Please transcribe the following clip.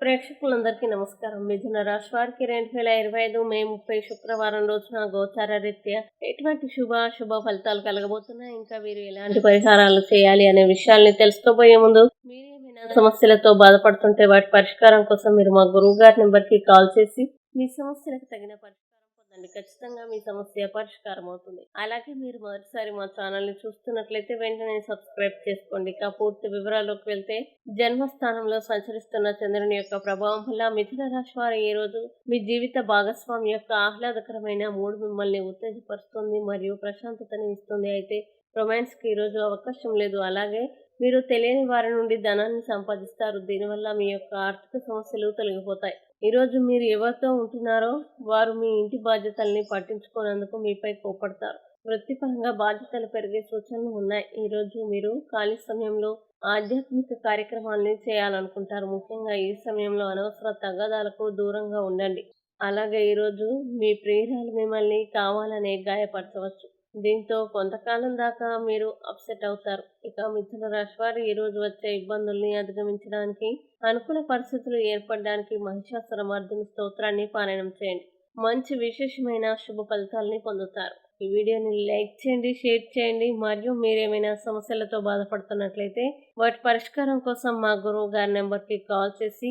ప్రేక్షకులందరికీ నమస్కారం. మిథున రాశి వారికి రెండు వేల ఇరవై ఐదు మే ముప్పై శుక్రవారం రోజున గోచార రీత్యా ఎటువంటి శుభ శుభ ఫలితాలు కలగబోతున్నాయి? ఇంకా వీరు ఎలాంటి పరిహారాలు చేయాలి అనే విషయాల్ని తెలుసుకోబోయే ముందు మీరేమైనా సమస్యలతో బాధపడుతుంటే వాటి పరిష్కారం కోసం మీరు మా గురువు గారి నెంబర్కి కాల్ చేసి మీ సమస్యలకు తగిన పరిష్కారం పొందండి ఖచ్చితంగా మీ సమస్య పరిష్కారం అవుతుంది. అలాగే మీరు మొదటిసారి మా ఛానల్ని చూస్తున్నట్లయితే వెంటనే సబ్స్క్రైబ్ చేసుకోండి. ఇక పూర్తి వివరాల్లోకి వెళ్తే జన్మస్థానంలో సంచరిస్తున్న చంద్రుని యొక్క ప్రభావం వల్ల మిథున రాశి వారు ఈ రోజు మీ జీవిత భాగస్వామి యొక్క ఆహ్లాదకరమైన మూడు మిమ్మల్ని ఉత్తేజపరుస్తుంది మరియు ప్రశాంతతని ఇస్తుంది. అయితే రొమాన్స్కి ఈ రోజు అవకాశం లేదు. అలాగే మీరు తెలియని వారి నుండి ధనాన్ని సంపాదిస్తారు. దీనివల్ల మీ యొక్క ఆర్థిక సమస్యలు తొలగిపోతాయి. ఈరోజు మీరు ఎవరితో ఉంటున్నారో వారు మీ ఇంటి బాధ్యతల్ని పట్టించుకోనందుకు మీపై కోపడతారు వృత్తిపరంగా బాధ్యతలు పెరిగే సూచనలు ఉన్నాయి. ఈరోజు మీరు ఖాళీ సమయంలో ఆధ్యాత్మిక కార్యక్రమాల్ని చేయాలనుకుంటారు. ముఖ్యంగా ఈ సమయంలో అనవసర తగాదాలకు దూరంగా ఉండండి. అలాగే ఈరోజు మీ ప్రియురాలు మిమ్మల్ని కావాలనే గాయపరచవచ్చు. దీంతో కొంతకాలం దాకా మీరు అప్సెట్ అవుతారు. ఇక మిథున రాశి వారు ఈ రోజు వచ్చే ఇబ్బందుల్ని అధిగమించడానికి అనుకూల పరిస్థితులు ఏర్పడడానికి మహిషాసుర మర్దిని స్తోత్రాన్ని పారాయణం చేయండి. మంచి విశేషమైన శుభ ఫలితాలని పొందుతారు. ఈ వీడియోని లైక్ చేయండి షేర్ చేయండి. మరియు మీరేమైనా సమస్యలతో బాధపడుతున్నట్లయితే వాటి పరిష్కారం కోసం మా గురువు గారి నెంబర్కి కాల్ చేసి